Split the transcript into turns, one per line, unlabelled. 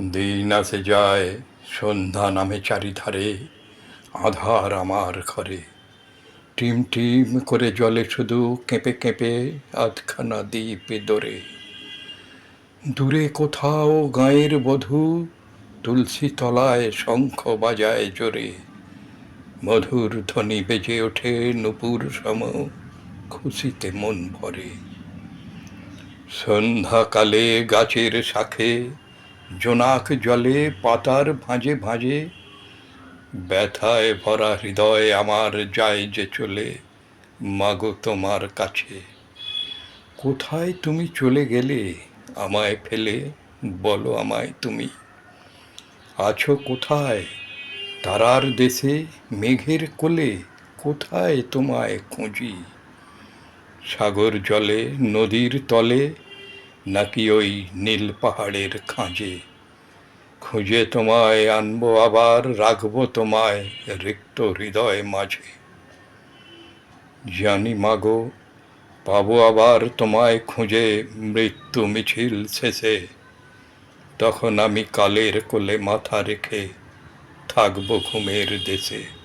দিন আসে যায় সন্ধ্যা নামে চারিধারে, আধার আমার ঘরে। টিম টিম করে জলে শুধু কেঁপে কেঁপে আধখানা দ্বীপ দরে। দূরে কোথাও গাঁয়ের বধূ তুলসী তলায় শঙ্খ বাজায় জোরে। মধুর ধ্বনি বেজে ওঠে নুপুর সম খুশিতে মন ভরে। সন্ধ্যাকালে গাছের শাখে জোনাক জলে পাতার ভাঁজে ভাঁজে, ব্যথায় ভরা হৃদয় আমার যায় যে চলে, মাগো তোমার কাছে। কোথায় তুমি চলে গেলে, আমায় ফেলে, বলো আমায় তুমি। আছো কোথায়, তারার দেশে, মেঘের কোলে, কোথায় তোমায় খুঁজি? সাগর জলে, নদীর তলে, নাকি ওই নীল পাহাড়ের খাঁজে? খুঁজে তোমায় আনব, আবার রাখব তোমায় রিক্ত হৃদয় মাঝে। জানি মাগো, পাবো আবার তোমায় খুঁজে মৃত্যু মিছিল শেষে। তখন আমি কালের কোলে মাথা রেখে থাকব ঘুমের দেশে।